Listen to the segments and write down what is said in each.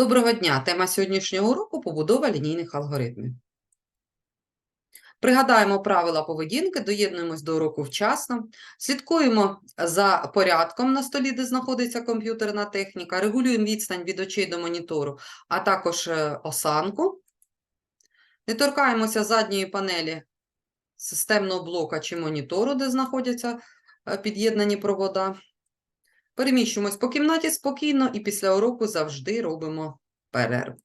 Доброго дня! Тема сьогоднішнього уроку побудова лінійних алгоритмів. Пригадаємо правила поведінки, доєднуємось до уроку вчасно, слідкуємо за порядком на столі, де знаходиться комп'ютерна техніка, регулюємо відстань від очей до монітору, а також е, осанку. Не торкаємося задньої панелі системного блока чи монітору, де знаходяться е, під'єднані провода. Переміщуємось по кімнаті спокійно і після уроку завжди робимо перерву.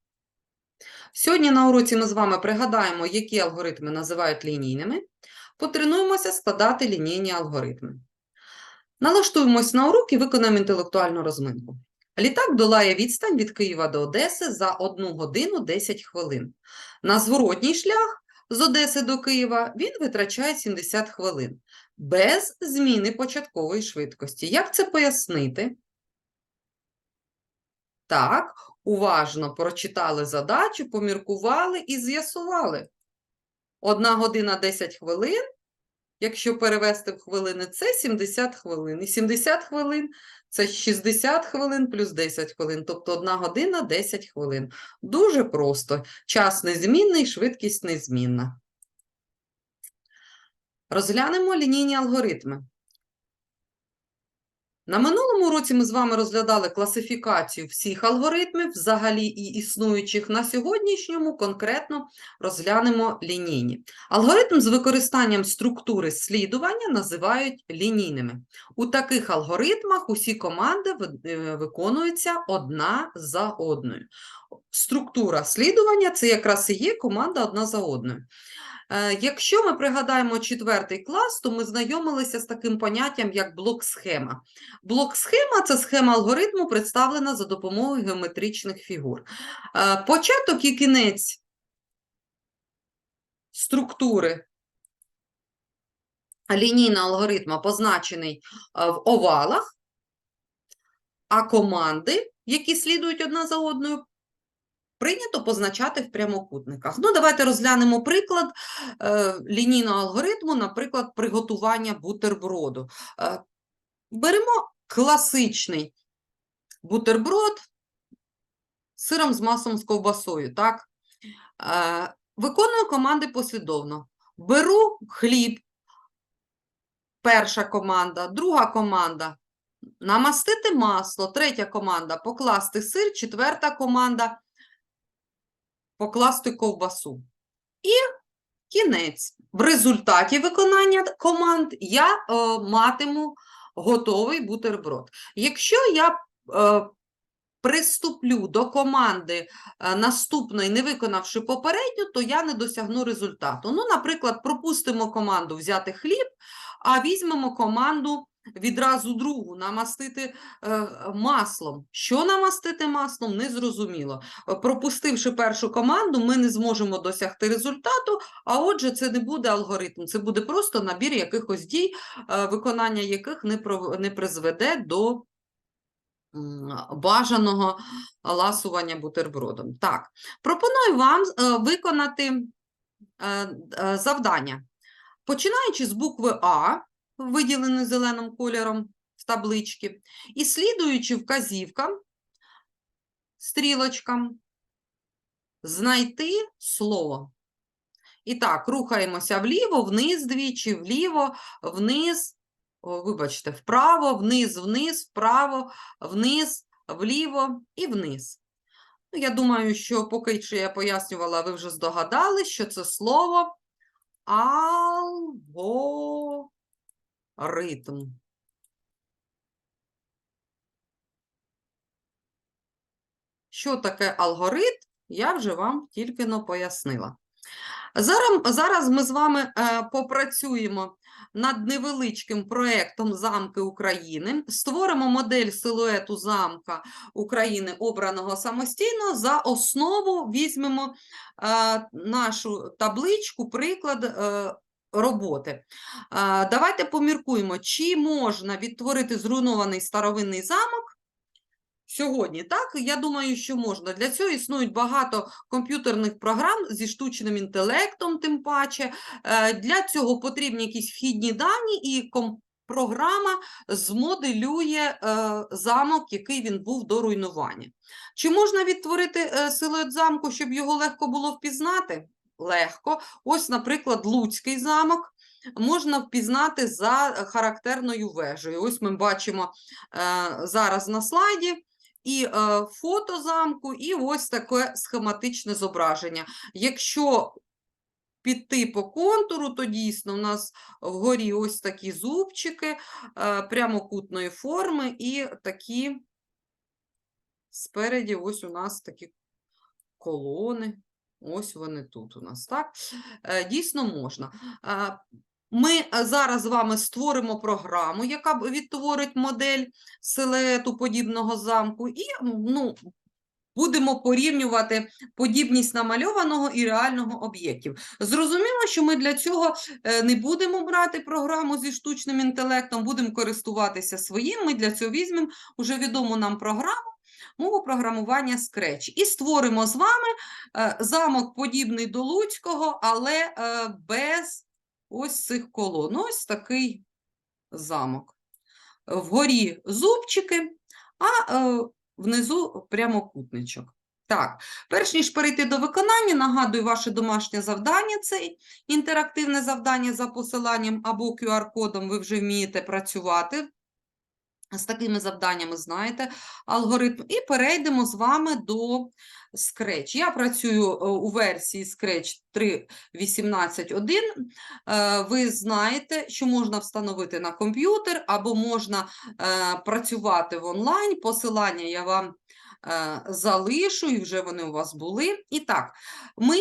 Сьогодні на уроці ми з вами пригадаємо, які алгоритми називають лінійними, потренуємося складати лінійні алгоритми. Налаштуємось на урок і виконаємо інтелектуальну розминку. Літак долає відстань від Києва до Одеси за 1 годину 10 хвилин. На зворотній шлях з Одеси до Києва він витрачає 70 хвилин без зміни початкової швидкості. Як це пояснити? Так, уважно прочитали задачу, поміркували і з'ясували. Одна година 10 хвилин, якщо перевести в хвилини, це 70 хвилин. І 70 хвилин це 60 хвилин плюс 10 хвилин, тобто 1 година 10 хвилин. Дуже просто. Час незмінний, швидкість незмінна. Розглянемо лінійні алгоритми. На минулому уроці ми з вами розглядали класифікацію всіх алгоритмів, взагалі і існуючих. На сьогоднішньому конкретно розглянемо лінійні. Алгоритм з використанням структури слідування називають лінійними. У таких алгоритмах усі команди е, виконуються одна за одною. Структура слідування це якраз і є команда одна за одною. Е, Якщо ми пригадаємо четвертий клас, то ми знайомилися з таким поняттям, як блок-схема. Блок-схема це схема алгоритму, представлена за допомогою геометричних фігур. Е, Початок і кінець структури лінійного алгоритму позначений е, в овалах, а команди, які слідують одна за одною, прийнято позначати в прямокутниках. Ну, давайте розглянемо приклад е, лінійного алгоритму, наприклад, приготування бутерброду. Е, беремо класичний бутерброд з сиром з маслом з ковбасою. Так? Е, виконую команди послідовно. Беру хліб, перша команда, друга команда намастити масло, третя команда покласти сир, четверта команда покласти ковбасу. І кінець. В результаті виконання команд я е, матиму готовий бутерброд. Якщо я е, приступлю до команди е, наступної, не виконавши попередню, то я не досягну результату. Ну, наприклад, пропустимо команду взяти хліб, а візьмемо команду відразу другу намастити е, маслом. Що намастити маслом, не зрозуміло. Е, Пропустивши першу команду, ми не зможемо досягти результату, а отже, це не буде алгоритм, це буде просто набір якихось дій, е, виконання яких не, пров- не призведе до бажаного ласування бутербродом. Так, пропоную вам виконати завдання. Починаючи з букви А, виділеної зеленим кольором в табличці, і слідуючи вказівкам, стрілочкам, знайти слово. І так, рухаємося вліво, вниз двічі, вліво, вниз, вибачте, вправо, вниз, вниз, вправо, вниз, вліво і вниз. Ну, Я думаю, що поки що я пояснювала, ви вже здогадали, що це слово алгоритм. Що таке алгоритм, я вже вам тільки но пояснила. Зараз, зараз ми з вами е, попрацюємо над невеличким проєктом Замки України, створимо модель силуету замка України, обраного самостійно. За основу візьмемо е, нашу табличку, приклад е, роботи. Давайте поміркуємо, чи можна відтворити зруйнований старовинний замок Сьогодні, так, я думаю, що можна. Для цього існують багато комп'ютерних програм зі штучним інтелектом, тим паче. Е, Для цього потрібні якісь вхідні дані, і програма змоделює е, замок, який він був до руйнування. Чи можна відтворити е, силует замку, щоб його легко було впізнати? Легко. Ось, наприклад, Луцький замок можна впізнати за характерною вежею. Ось ми бачимо е, зараз на слайді. І е, фото замку, і ось таке схематичне зображення. Якщо піти по контуру, то дійсно у нас вгорі ось такі зубчики е, прямокутної форми, і такі спереді ось у нас такі колони. Ось вони тут у нас, так? Е, Дійсно можна. Е, Ми е, зараз з вами створимо програму, яка відтворить модель силуету подібного замку, і ну, будемо порівнювати подібність намальованого і реального об'єктів. Зрозуміло, що ми для цього не будемо брати програму зі штучним інтелектом, будемо користуватися своїм. Ми для цього візьмемо уже відому нам програму. Мову програмування Scratch. І створимо з вами е, замок подібний до Луцького, але е, без ось цих колон. Ось такий замок. Вгорі зубчики, а е, внизу прямокутничок. Так, перш ніж перейти до виконання, нагадую ваше домашнє завдання, це інтерактивне завдання за посиланням або QR-кодом, ви вже вмієте працювати з такими завданнями, знаєте алгоритм. І перейдемо з вами до Scratch. Я працюю е, у версії Scratch 3.18.1. Е, Ви знаєте, що можна встановити на комп'ютер або можна е, працювати в онлайн. Посилання я вам залишу, і вже вони у вас були. І так, ми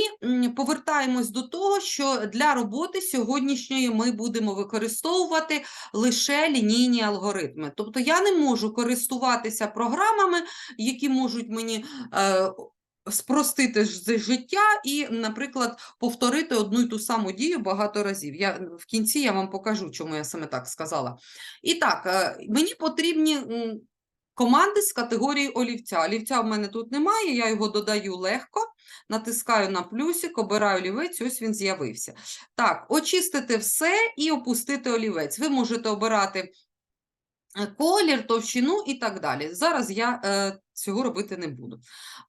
повертаємось до того, що для роботи сьогоднішньої ми будемо використовувати лише лінійні алгоритми. Тобто я не можу користуватися програмами, які можуть мені е, спростити життя і, наприклад, повторити одну й ту саму дію багато разів. Я, в кінці я вам покажу, чому я саме так сказала. І так, е, мені потрібні команди з категорії олівця. Олівця в мене тут немає, я його додаю легко, натискаю на плюсик, обираю олівець, ось він з'явився. Так, очистити все і опустити олівець. Ви можете обирати е, колір, товщину і так далі. Зараз я е, цього робити не буду.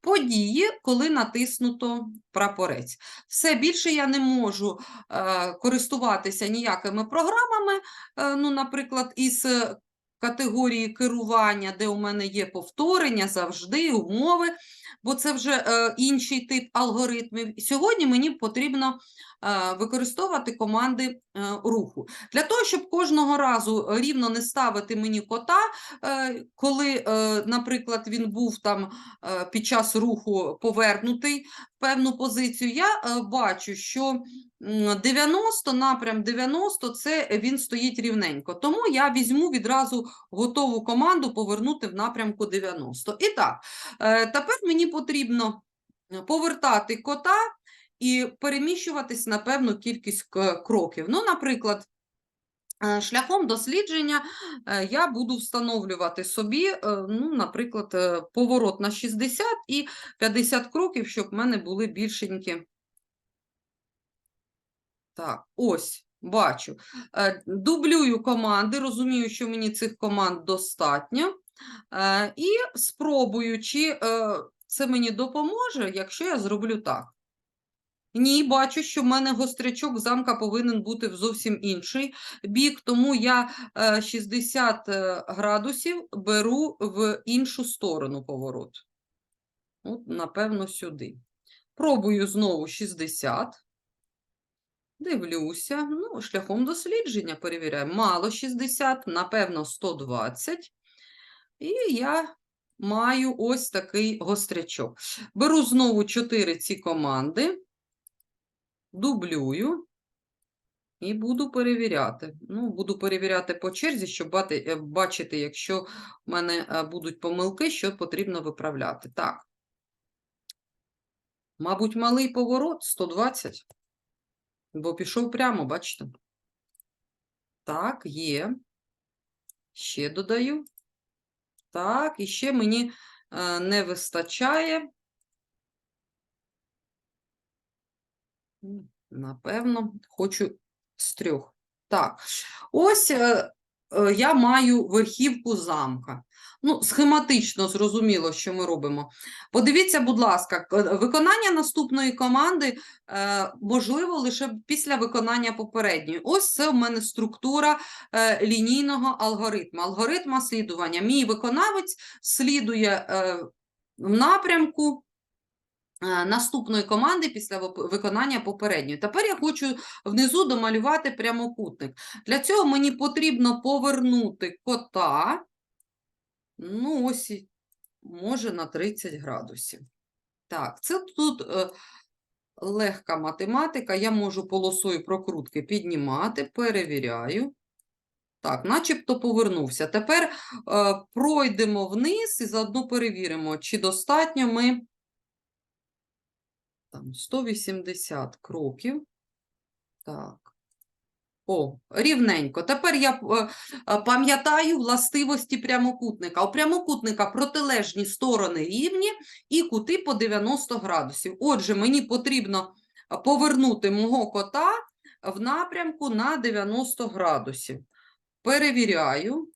Події, коли натиснуто прапорець. Все більше я не можу е, користуватися ніякими програмами, е, ну, наприклад, із категорії керування, де у мене є повторення завжди, умови, бо це вже е, інший тип алгоритмів. Сьогодні мені потрібно використовувати команди е, руху. Для того, щоб кожного разу рівно не ставити мені кота, е, коли, е, наприклад, він був там е, під час руху повернутий в певну позицію, я е, бачу, що 90, напрям 90 це він стоїть рівненько. Тому я візьму відразу готову команду повернути в напрямку 90. І так, е, тепер мені потрібно е, повертати кота і переміщуватись на певну кількість кроків. Ну, наприклад, е, шляхом дослідження е, я буду встановлювати собі, е, ну, наприклад, поворот на 60 і 50 кроків, щоб в мене були більшенькі. Так, ось, бачу. Дублюю команди, розумію, що мені цих команд достатньо. І спробую, чи це мені допоможе, якщо я зроблю так. Ні, бачу, що в мене гострячок замка повинен бути в зовсім інший бік, тому я е, 60 е, градусів беру в іншу сторону поворот. От, напевно, сюди. Пробую знову 60. Дивлюся, ну, шляхом дослідження перевіряю. Мало 60, напевно, 120. І я маю ось такий гострячок. Беру знову 4 ці команди, дублюю і буду перевіряти. Ну, буду перевіряти по черзі, щоб е, бачити, якщо в мене е, будуть помилки, що потрібно виправляти. Так. Мабуть, малий поворот 120. Бо пішов прямо, бачите? Так, є. Ще додаю. Так, і ще мені е, не вистачає. Напевно, хочу з трьох. Так, ось е, е, я маю верхівку замка. Ну, схематично зрозуміло, що ми робимо. Подивіться, будь ласка, виконання наступної команди е, можливо лише після виконання попередньої. Ось це в мене структура е, лінійного алгоритму. Алгоритма слідування. Мій виконавець слідує е, в напрямку е, наступної команди після виконання попередньої. Тепер я хочу внизу домалювати прямокутник. Для цього мені потрібно повернути кота, ну ось, може, на 30 градусів. Так, це тут е, легка математика. Я можу полосою прокрутки піднімати, перевіряю. Так, начебто повернувся. Тепер е, пройдемо вниз і заодно перевіримо, чи достатньо ми там 180 кроків. Так. О, рівненько. Тепер я е, пам'ятаю властивості прямокутника. У прямокутника протилежні сторони рівні і кути по 90 градусів. Отже, мені потрібно повернути мого кота в напрямку на 90 градусів. Перевіряю.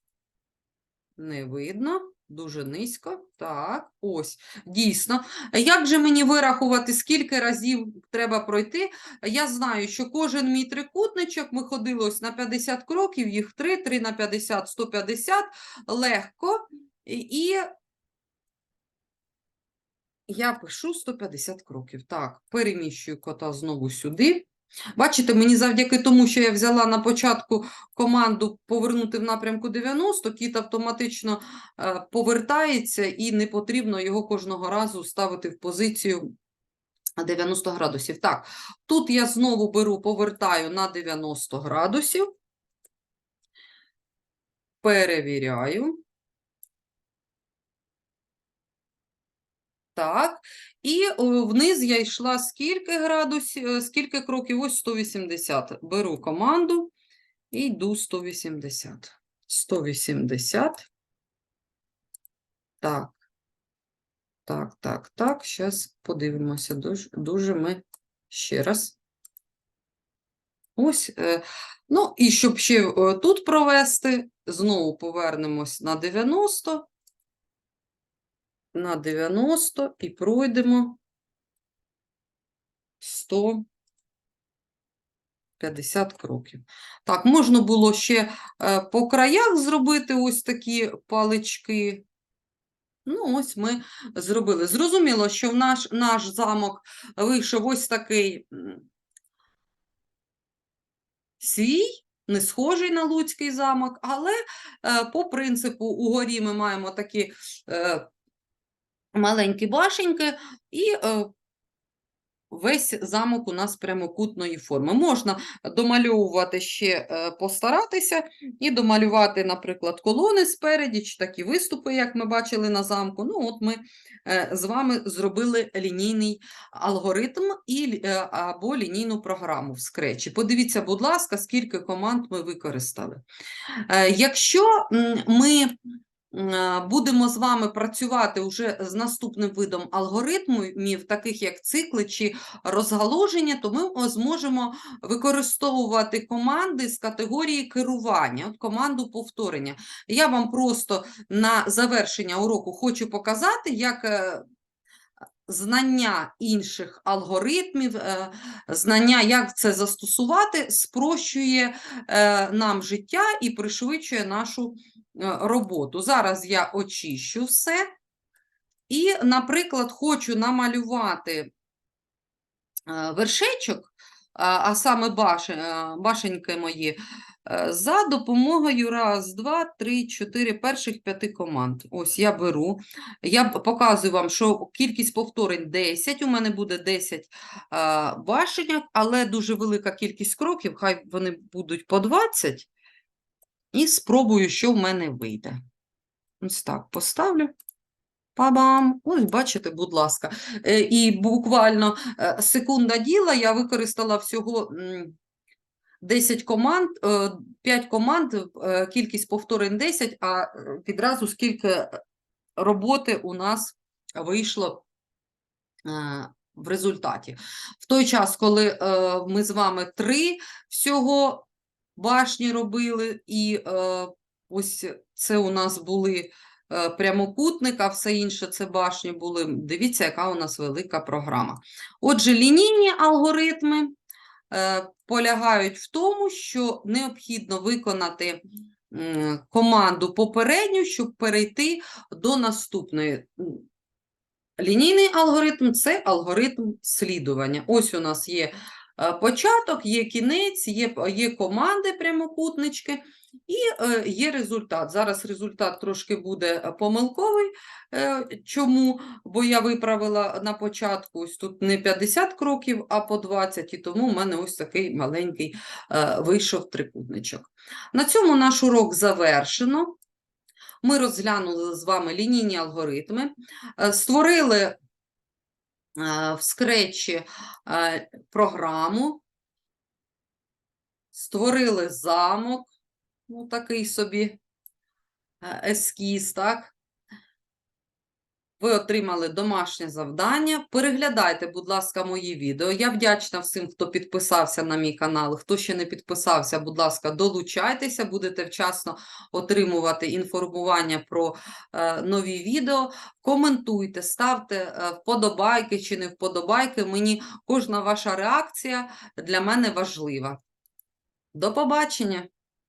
Не видно. Дуже низько. Так, ось. Дійсно. Як же мені вирахувати, скільки разів треба пройти? Я знаю, що кожен мій трикутничок, ми ходили ось на 50 кроків, їх 3, 3 на 50, 150, легко. І я пишу 150 кроків. Так, переміщую кота знову сюди. Бачите, мені завдяки тому, що я взяла на початку команду повернути в напрямку 90, кіт автоматично е, повертається і не потрібно його кожного разу ставити в позицію 90 градусів. Так, тут я знову беру, повертаю на 90 градусів, перевіряю. Так, і вниз я йшла скільки градусів, е, скільки кроків? Ось 180. Беру команду і йду 180. 180. Так. Так, так, так. Зараз подивимося. Дуже, дуже ми ще раз. Ось. Е, ну, і щоб ще е, тут провести, знову повернемось на 90 на 90 і пройдемо 150 кроків. Так, можна було ще е, по краях зробити ось такі палички. Ну, ось ми зробили. Зрозуміло, що в наш, наш замок вийшов ось такий свій, не схожий на Луцький замок, але е, по принципу угорі ми маємо такі е, маленькі башеньки, і е, весь замок у нас прямокутної форми. Можна домальовувати ще, е, постаратися, і домалювати, наприклад, колони спереді, чи такі виступи, як ми бачили на замку. Ну, от ми е, з вами зробили лінійний алгоритм і, або лінійну програму в скречі. Подивіться, будь ласка, скільки команд ми використали. Якщо ми будемо з вами працювати вже з наступним видом алгоритмів, таких як цикли чи розгалуження, то ми зможемо використовувати команди з категорії керування, от команду повторення. Я вам просто на завершення уроку хочу показати, як е, знання інших алгоритмів, е, знання, як це застосувати, спрощує е, нам життя і пришвидшує нашу е, роботу. Зараз я очищу все. І, наприклад, хочу намалювати е, вершечок, а саме е, башеньки мої, е, за допомогою раз, два, три, чотири перших п'яти команд. Ось я беру. Я показую вам, що кількість повторень 10, у мене буде 10 е, башеньок, але дуже велика кількість кроків, хай вони будуть по 20. І спробую, що в мене вийде. Ось так поставлю. Па-бам! Ось, бачите, будь ласка. Е, І буквально е, секунда діла я використала всього 10 команд, 5 команд, е, кількість повторень 10, а відразу скільки роботи у нас вийшло в результаті. В той час, коли ми з вами три всього башні робили і е, ось це у нас були е, прямокутник, а все інше це башні були. Дивіться, яка у нас велика програма. Отже, лінійні алгоритми е, полягають в тому, що необхідно виконати команду попередню, щоб перейти до наступної. Лінійний алгоритм це алгоритм слідування. Ось у нас є початок, є кінець, є, є команди прямокутнички і е, є результат. Зараз результат трошки буде е, помилковий. Е, Чому? Бо я виправила на початку ось тут не 50 кроків, а по 20, і тому в мене ось такий маленький е, вийшов трикутничок. На цьому наш урок завершено. Ми розглянули з вами лінійні алгоритми, е, створили е, в скретчі е, програму, створили замок, ну такий собі е, ескіз, так? Ви отримали домашнє завдання. Переглядайте, будь ласка, мої відео. Я вдячна всім, хто підписався на мій канал. Хто ще не підписався, будь ласка, долучайтеся, будете вчасно отримувати інформування про е, нові відео. Коментуйте, ставте е, вподобайки чи не вподобайки. Мені кожна ваша реакція для мене важлива. До побачення!